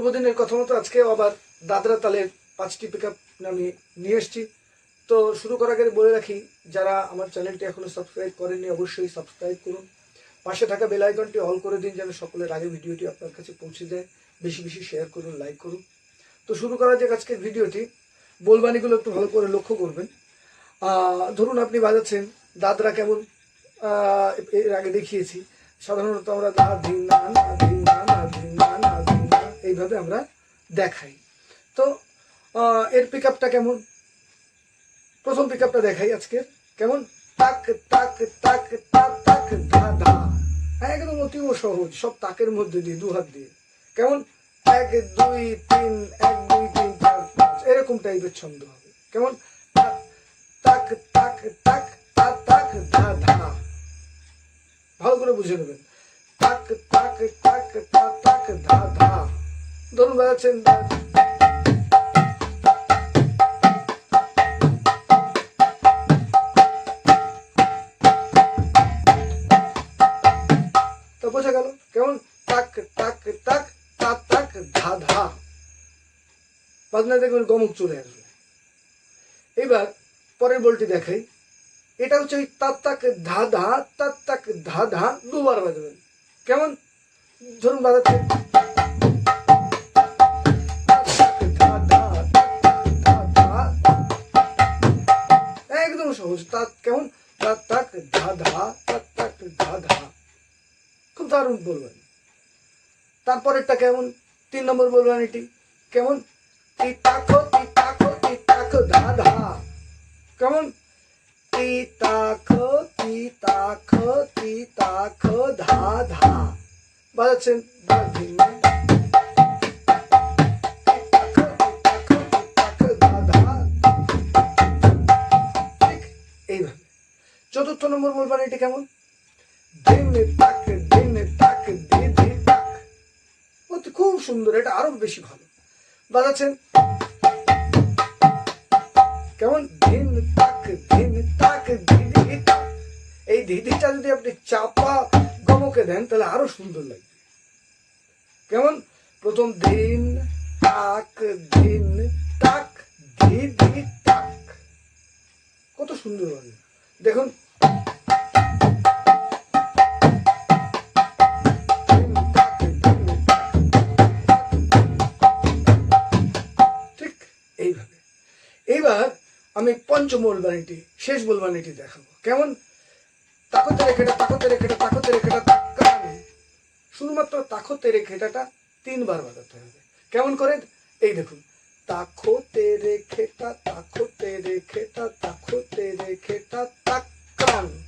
পূর্বদিনের কথা মতো আজকে আবার দাদরা তালের পাঁচটি পিক আপ আমি নিয়ে এসেছি। তো শুরু করার আগে বলে রাখি, যারা আমার চ্যানেলটি এখনও সাবস্ক্রাইব করেননি, অবশ্যই সাবস্ক্রাইব করুন। পাশে থাকা বেল আইকনটি অল করে দিন, যেন সকলের আগে ভিডিওটি আপনার কাছে পৌঁছে যায়। বেশি বেশি শেয়ার করুন লাইক করুন। তো শুরু করা যাক আজকের ভিডিওটি। বলবানিগুলো একটু ভালো করে লক্ষ্য করবেন। ধরুন আপনি বাজাচ্ছেন, দাদরা কেমন? এর আগে দেখিয়েছি। সাধারণত আমরা দা না না এইভাবে আমরা দেখাই। তো এর পিকআপটা কেমন? প্রথম পিকআপটা দেখাই আজকে। কেমন? তাক তাক তাক তাক তাক, ধা ধা। হ্যাঁ একদম অতীব সহজ। সব তাকের মধ্যে দিয়ে দু হাত দিয়ে। কেমন? এক, দুই, তিন, এক, দুই, তিন, চার, পাঁচ। এরকম টাইপের ছন্দ হবে। কেমন? তাক তাক তাক তাক তাক, ধা ধা। ভালো করে বুঝে নেবেন। তাক ধা বাজনা দেখবেন গমক চলে আসবে। এবার পরের বলটি দেখাই। এটা হচ্ছে ওই তাত তাক ধা ধা তাত তাক ধা ধা, দুবার বাজবেন। কেমন? ধরুন বাজাচ্ছে সহজ তাত কেমন? তাত তাক, ধা ধা তাত তাক, ধা ধা। খুব দারুণ বলবেন। তারপরেরটা কেমন? তিন নম্বর বলবেন এটি। কেমন? তি, তাকো তি তাকো তি, তাকো, ধা ধা। কেমন? তি, তাকো তি তাকো তি, তাকো, ধা ধা। বাজাচ্ছেন? ধা চতুর্থ নম্বর বলবেন এটি কেমন? দিন তাক দিন তাক দি দি তাক অতি খুব সুন্দর, এটা আরও বেশি ভালো। বাজাচ্ছেন। কেমন? দিন তাক দিন তাক দি দি তাক এই দিদিটা যদি আপনি চাপা গমকে দেন, তাহলে আরও সুন্দর লাগবে কেমন? প্রথম দিন তাক দিন তাক দি দি তাক কত সুন্দর লাগে। দেখুন আমি পঞ্চম বলবানিটি শেষ বলবানিটি দেখাবো। কেমন? তাকতে রেখেটা তাকতে রেখেটা তাকতে রেখেটা তাকান শুধুমাত্র তাকতে রেখেটাটা তিনবার বাজাতে হবে। কেমন করে? এই দেখুন। তাকতে রেখেটা তাকতে রেখেটা তাকতে রেখেটা তাকান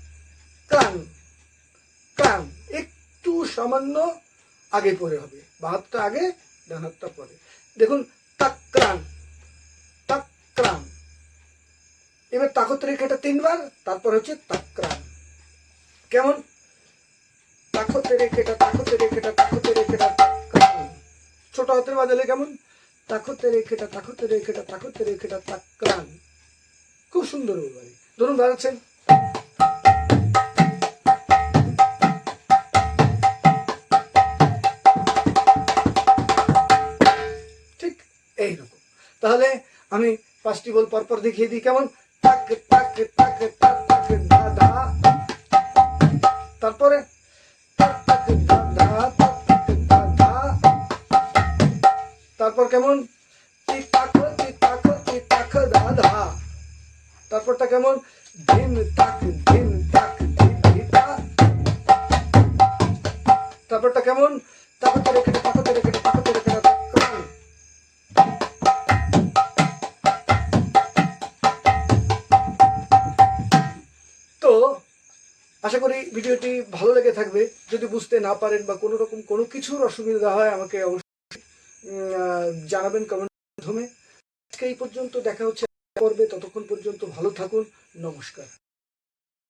কান কান একটু সামান্য আগে পরে হবে। বা হাতটা আগে ডান পরে। দেখুন তাক্রান তাক্রান এবার তাকত রেখাটা তিনবার, তারপর হচ্ছে তাক্রান কেমন? তাকতে রেখেটা তাকতে রেখেটা তাকতে রেখেটা ছোট হাতের বাজালে কেমন? তাকতে রেখেটা তাকতে রেখেটা তাকতে রেখেটা তাক্রান খুব সুন্দর বলবারি ধরুন বাজাচ্ছেন ঠিক এইরকম। তাহলে আমি পাঁচটি বল পরপর দেখিয়ে দিই। কেমন? তারপরে তারপর কেমন? তারপরটা কেমন? ধিন তাক ধিন তাক তারপরটা কেমন? তাকতে আশা করি ভিডিওটি ভালো লেগে থাকবে। যদি বুঝতে না পারেন বা কোনো রকম কোনো কিছুর অসুবিধা হয়, আমাকে অবশ্যই জানাবেন কমেন্ট মাধ্যমে আজকে এই পর্যন্ত দেখা হচ্ছে পর্বে। ততক্ষণ পর্যন্ত ভালো থাকুন। নমস্কার।